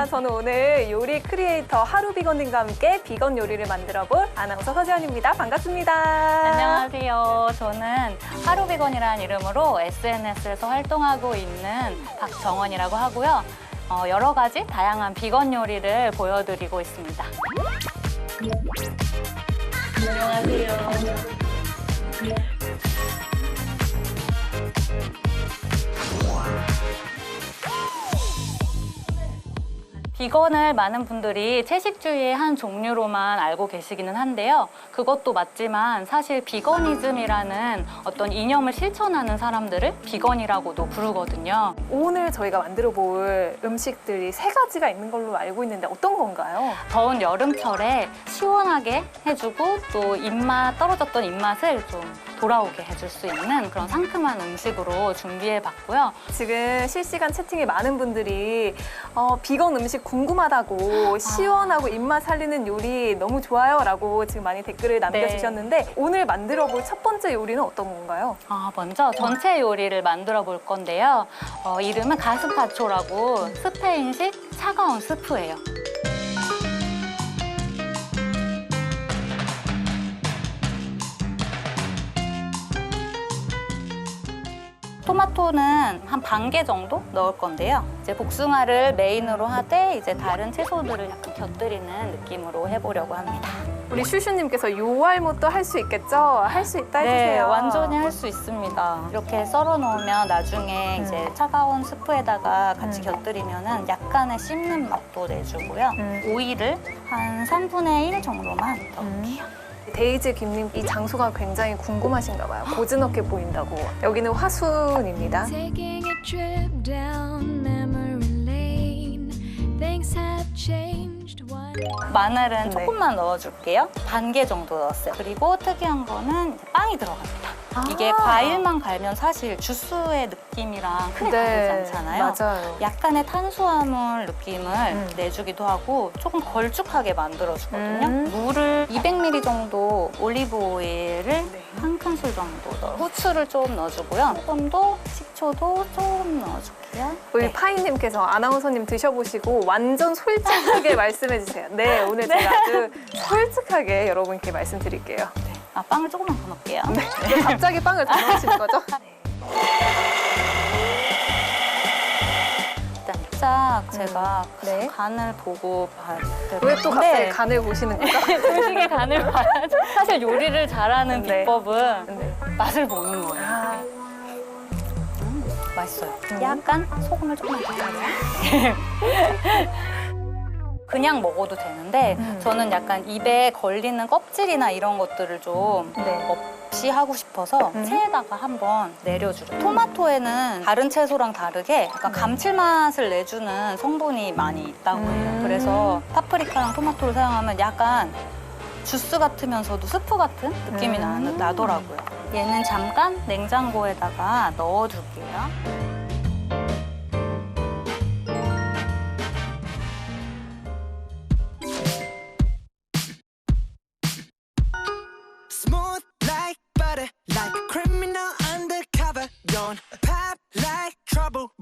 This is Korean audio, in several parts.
반갑습니다. 저는 오늘 요리 크리에이터 하루 비건님과 함께 비건 요리를 만들어 볼 아나운서 서지연입니다. 반갑습니다. 안녕하세요. 저는 하루 비건이라는 이름으로 SNS에서 활동하고 있는 박정원이라고 하고요. 어, 여러 가지 다양한 비건 요리를 보여드리고 있습니다. 안녕하세요. 비건을 많은 분들이 채식주의의 한 종류로만 알고 계시기는 한데요. 그것도 맞지만 사실 비거니즘이라는 어떤 이념을 실천하는 사람들을 비건이라고도 부르거든요. 오늘 저희가 만들어 볼 음식들이 세 가지가 있는 걸로 알고 있는데 어떤 건가요? 더운 여름철에 시원하게 해주고 또 입맛 떨어졌던 입맛을 좀 돌아오게 해줄 수 있는 그런 상큼한 음식으로 준비해 봤고요. 지금 실시간 채팅에 많은 분들이 어, 비건 음식 궁금하다고 시원하고 입맛 살리는 요리 너무 좋아요라고 지금 많이 댓글을 남겨주셨는데 오늘 만들어 볼 첫 번째 요리는 어떤 건가요? 아, 먼저 전체 요리를 만들어 볼 건데요. 어, 이름은 가스파초라고 스페인식 차가운 스프예요. 토마토는 한 반 개 정도 넣을 건데요. 이제 복숭아를 메인으로 하되 이제 다른 채소들을 약간 곁들이는 느낌으로 해보려고 합니다. 우리 슈슈님께서 요알못도 할 수 있겠죠? 할 수 있다 네, 해주세요. 완전히 할 수 있습니다. 이렇게 썰어 놓으면 나중에 음. 이제 차가운 스프에다가 같이 음. 곁들이면은 약간의 씹는 맛도 내주고요. 음. 오이를 한 3분의 1 정도만 넣을게요. 데이지 김님 이 장소가 굉장히 궁금하신가 봐요. 고즈넉해 보인다고. 여기는 화순입니다. Taking a trip down memory lane. Things have changed. One 마늘은 네. 조금만 넣어줄게요. 반 개 정도 넣었어요. 그리고 특이한 거는 빵이 들어갑니다. 이게 아. 과일만 갈면 사실 주스의 느낌이랑 크게 다르지 않잖아요. 네, 맞아요. 약간의 탄수화물 느낌을 음. 내주기도 하고 조금 걸쭉하게 만들어주거든요. 음. 물을 200ml 정도 올리브 오일을 네. 한 큰술 정도 넣어. 후추를 좀 넣어주고요. 소금도 식초도 좀 넣어줄게요. 우리 네. 파이님께서 아나운서님 드셔보시고 완전 솔직하게 말씀해주세요. 네, 오늘 제가 아주 솔직하게 여러분께 말씀드릴게요. 아, 빵을 조금만 더 넣을게요. 왜 갑자기 빵을 더 넣으시는 거죠? 살짝 제가 네. 간을 보고 봐야 왜또 갑자기 네. 간을 보시는 거죠? 음식의 간을 봐야죠. 사실 요리를 잘하는 네. 비법은 네. 맛을 보는 거예요. 아, 음, 맛있어요. 음. 약간 소금을 조금만 더 넣어요. 그냥 먹어도 되는데 음. 저는 약간 입에 걸리는 껍질이나 이런 것들을 좀 네. 없이 하고 싶어서 음. 체에다가 한번 내려주죠. 토마토에는 다른 채소랑 다르게 약간 감칠맛을 내주는 성분이 많이 있다고 해요. 음. 그래서 파프리카랑 토마토를 사용하면 약간 주스 같으면서도 스프 같은 느낌이 나, 음. 나더라고요. 얘는 잠깐 냉장고에다가 넣어둘게요.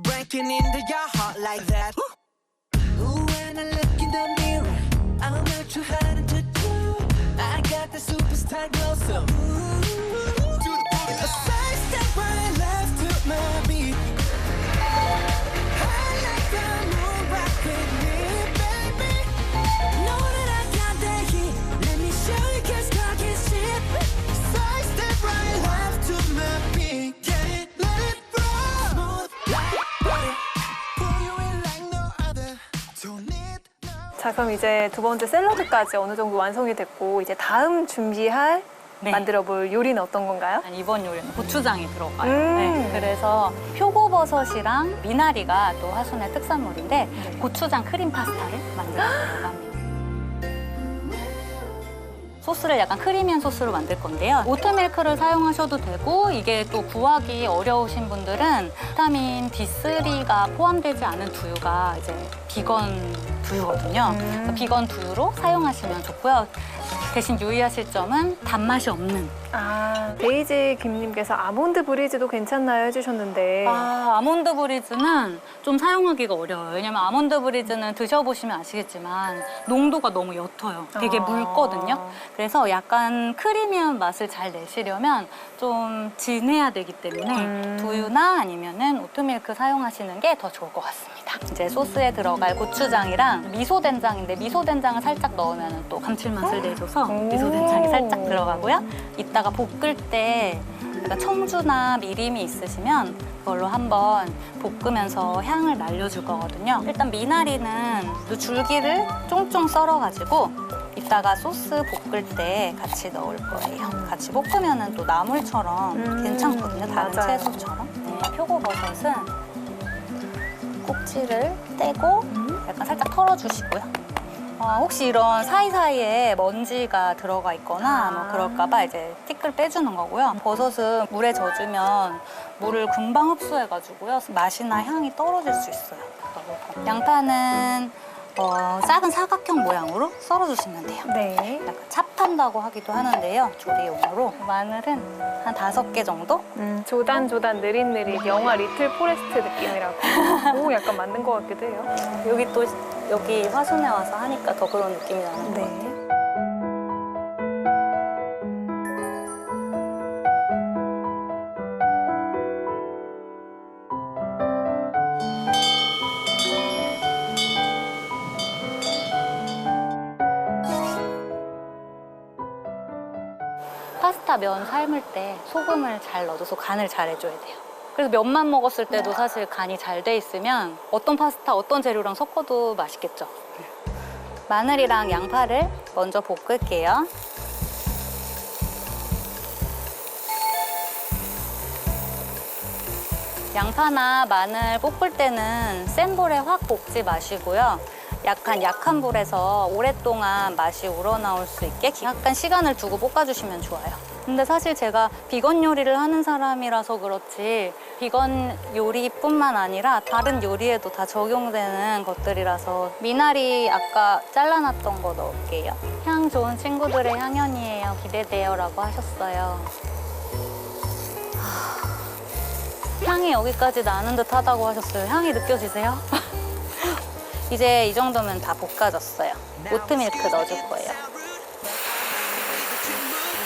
Breaking into your heart like that. Ooh, when I look in the mirror, I'm not too hard to do. I got the superstar glow, so ooh, 자, 그럼 이제 두 번째 샐러드까지 어느 정도 완성이 됐고 이제 다음 준비할 네. 만들어 볼 요리는 어떤 건가요? 이번 요리는 고추장이 들어가요. 음. 네, 그래서 표고버섯이랑 미나리가 또 화순의 특산물인데 네. 고추장 크림 파스타를 만들어 보려고 합니다. 소스를 약간 크리미한 소스로 만들 건데요. 오트밀크를 사용하셔도 되고 이게 또 구하기 어려우신 분들은 비타민 D3가 포함되지 않은 두유가 이제 비건 두유거든요. 음. 비건 두유로 사용하시면 좋고요. 대신 유의하실 점은 단맛이 없는 아, 데이지 김님께서 아몬드 브리즈도 괜찮나요 해주셨는데. 아, 아몬드 브리즈는 좀 사용하기가 어려워요. 왜냐면 아몬드 브리즈는 드셔보시면 아시겠지만 농도가 너무 옅어요. 되게 아. 묽거든요. 그래서 약간 크리미한 맛을 잘 내시려면 좀 진해야 되기 때문에 음. 두유나 아니면은 오트밀크 사용하시는 게 더 좋을 것 같습니다. 이제 소스에 들어갈 고추장이랑 미소 된장인데 미소 된장을 살짝 넣으면 또 감칠맛을 내줘서 미소 된장이 살짝 들어가고요. 이따가 볶을 때 약간 청주나 미림이 있으시면 그걸로 한번 볶으면서 향을 날려줄 거거든요. 일단 미나리는 그 줄기를 쫑쫑 썰어가지고 이따가 소스 볶을 때 같이 넣을 거예요. 같이 볶으면 또 나물처럼 음, 괜찮거든요. 다른 맞아요. 채소처럼. 네, 표고버섯은 꼭지를 떼고 약간 살짝 털어주시고요. 어, 혹시 이런 사이사이에 먼지가 들어가 있거나 뭐 그럴까봐 이제 티끌 빼주는 거고요. 버섯은 물에 젖으면 물을 금방 흡수해가지고요. 맛이나 향이 떨어질 수 있어요. 양파는 어, 작은 사각형 모양으로 썰어주시면 돼요. 네. 약간 찹 한다고 하기도 하는데요. 조리용으로. 마늘은 한 다섯 개 정도? 음, 조단 조단 느릿느릿 영화 리틀 포레스트 느낌이라고. 오, 약간 맞는 것 같기도 해요. 여기 또 여기 화순에 와서 하니까 더 그런 느낌이 나는 것 네. 같아요. 면 삶을 때 소금을 잘 넣어줘서 간을 잘 해줘야 돼요. 그래서 면만 먹었을 때도 사실 간이 잘 돼 있으면 어떤 파스타, 어떤 재료랑 섞어도 맛있겠죠. 마늘이랑 양파를 먼저 볶을게요. 양파나 마늘 볶을 때는 센 불에 확 볶지 마시고요. 약간 약한 불에서 오랫동안 맛이 우러나올 수 있게 약간 시간을 두고 볶아주시면 좋아요. 근데 사실 제가 비건 요리를 하는 사람이라서 그렇지 비건 요리뿐만 아니라 다른 요리에도 다 적용되는 것들이라서 미나리 아까 잘라놨던 거 넣을게요. 향 좋은 친구들의 향연이에요. 기대돼요 라고 하셨어요. 향이 여기까지 나는 듯 하다고 하셨어요. 향이 느껴지세요? 이제 이 정도면 다 볶아졌어요. 오트밀크 넣어줄 거예요.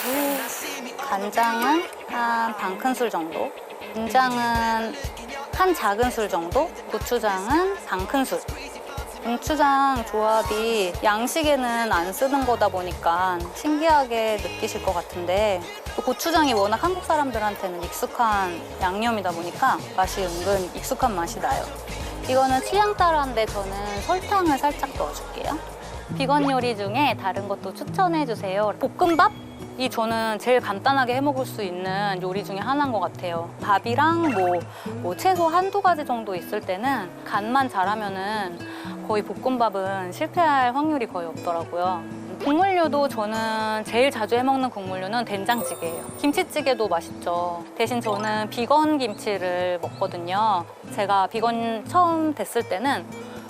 그리고 간장은 한 반 큰술 정도, 된장은 한 작은 술 정도, 고추장은 반 큰술. 고추장 조합이 양식에는 안 쓰는 거다 보니까 신기하게 느끼실 것 같은데 또 고추장이 워낙 한국 사람들한테는 익숙한 양념이다 보니까 맛이 은근 익숙한 맛이 나요. 이거는 취향 따라인데 저는 설탕을 살짝 넣어줄게요. 비건 요리 중에 다른 것도 추천해 주세요. 볶음밥? 이 저는 제일 간단하게 해 먹을 수 있는 요리 중에 하나인 것 같아요. 밥이랑 뭐, 뭐 채소 한두 가지 정도 있을 때는 간만 잘하면은 거의 볶음밥은 실패할 확률이 거의 없더라고요. 국물류도 저는 제일 자주 해 먹는 국물류는 된장찌개예요. 김치찌개도 맛있죠. 대신 저는 비건 김치를 먹거든요. 제가 비건 처음 됐을 때는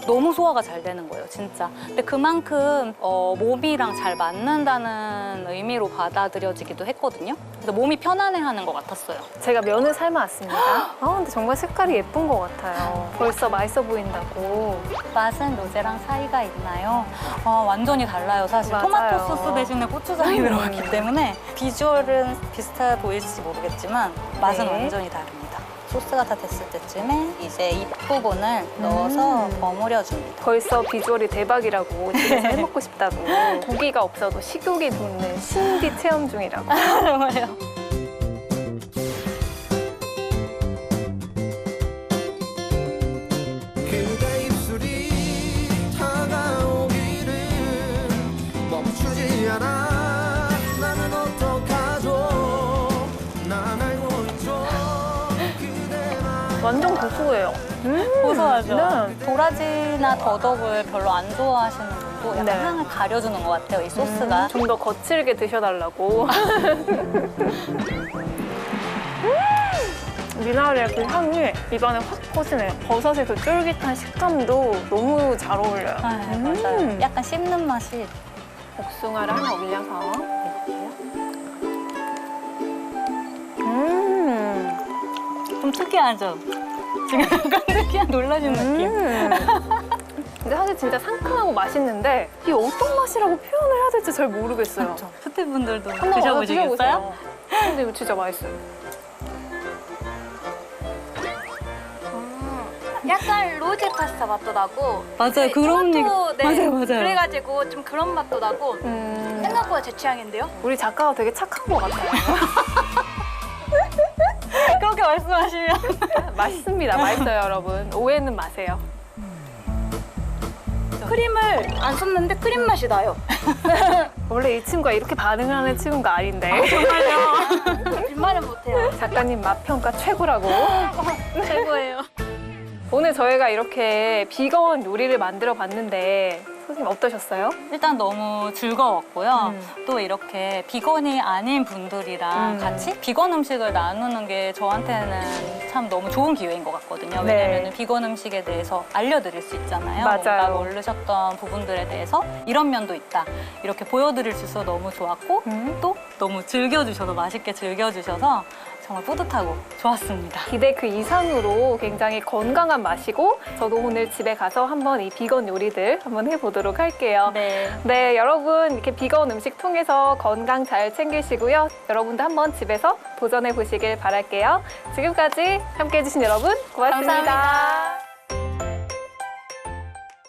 너무 소화가 잘 되는 거예요, 진짜. 근데 그만큼 어, 몸이랑 잘 맞는다는 의미로 받아들여지기도 했거든요. 그래서 몸이 편안해하는 것 같았어요. 제가 면을 삶아왔습니다. 아, 근데 정말 색깔이 예쁜 것 같아요. 벌써 맛있어 보인다고. 맛은 로제랑 사이가 있나요? 어, 완전히 달라요, 사실. 맞아요. 토마토 소스 대신에 고추장이 음. 들어갔기 때문에 비주얼은 비슷해 보일지 모르겠지만 맛은 네. 완전히 다릅니다. 소스가 다 됐을 때쯤에 이제 잎부분을 넣어서 음. 버무려 줍니다. 벌써 비주얼이 대박이라고 집에서 해먹고 싶다고. 고기가 없어도 식욕이 돋는 신비 체험 중이라고. 정말요. 그대 입술이 다가오기를 멈추지 않아 완전 고소해요. 음, 고소하죠. 네. 도라지나 더덕을 별로 안 좋아하시는 분도 약간 네. 향을 가려주는 것 같아요, 이 소스가. 좀 더 거칠게 드셔달라고. 미나리의 그 향이 입안에 확 퍼지네요. 버섯의 그 쫄깃한 식감도 너무 잘 어울려요. 아, 음. 맞아요. 약간 씹는 맛이 복숭아를 하나 올려서. 좀 특이하죠? 지금 약간 특이한 놀라신 느낌. 음. 근데 사실 진짜 상큼하고 맛있는데 이 어떤 맛이라고 표현을 해야 될지 잘 모르겠어요. 스태프분들도 한번 와서 드셔보시겠어요? 드셔보세요. 근데 이거 진짜 맛있어요. 약간 로제 파스타 맛도 나고 맞아요, 그런 얘기. 네. 맞아요, 맞아요. 그래가지고 좀 그런 맛도 나고 음, 생각보다 제 취향인데요? 우리 작가가 되게 착한 것 같아요. 그렇게 말씀하시면. 맛있습니다. 맛있어요, 여러분. 오해는 마세요. 크림을 안 썼는데 크림 맛이 나요. 원래 이 친구가 이렇게 반응을 하는 친구가 아닌데. 빈말은 못해요. 작가님 맛 평가 최고라고. 최고예요. 오늘 저희가 이렇게 비건 요리를 만들어 봤는데 선생님 어떠셨어요? 일단 너무 즐거웠고요. 음. 또 이렇게 비건이 아닌 분들이랑 음. 같이 비건 음식을 나누는 게 저한테는 참 너무 좋은 기회인 것 같거든요. 네. 왜냐면 비건 음식에 대해서 알려드릴 수 있잖아요. 맞아요. 모르셨던 부분들에 대해서 이런 면도 있다. 이렇게 보여드릴 수 있어서 너무 좋았고 음. 또 너무 즐겨주셔서 맛있게 즐겨주셔서 정말 뿌듯하고 좋았습니다. 기대 그 이상으로 굉장히 건강한 맛이고 저도 오늘 집에 가서 한번 이 비건 요리들 한번 해보도록 할게요. 네. 네, 여러분 이렇게 비건 음식 통해서 건강 잘 챙기시고요. 여러분도 한번 집에서 도전해 보시길 바랄게요. 지금까지 함께 해 주신 여러분 고맙습니다. 감사합니다.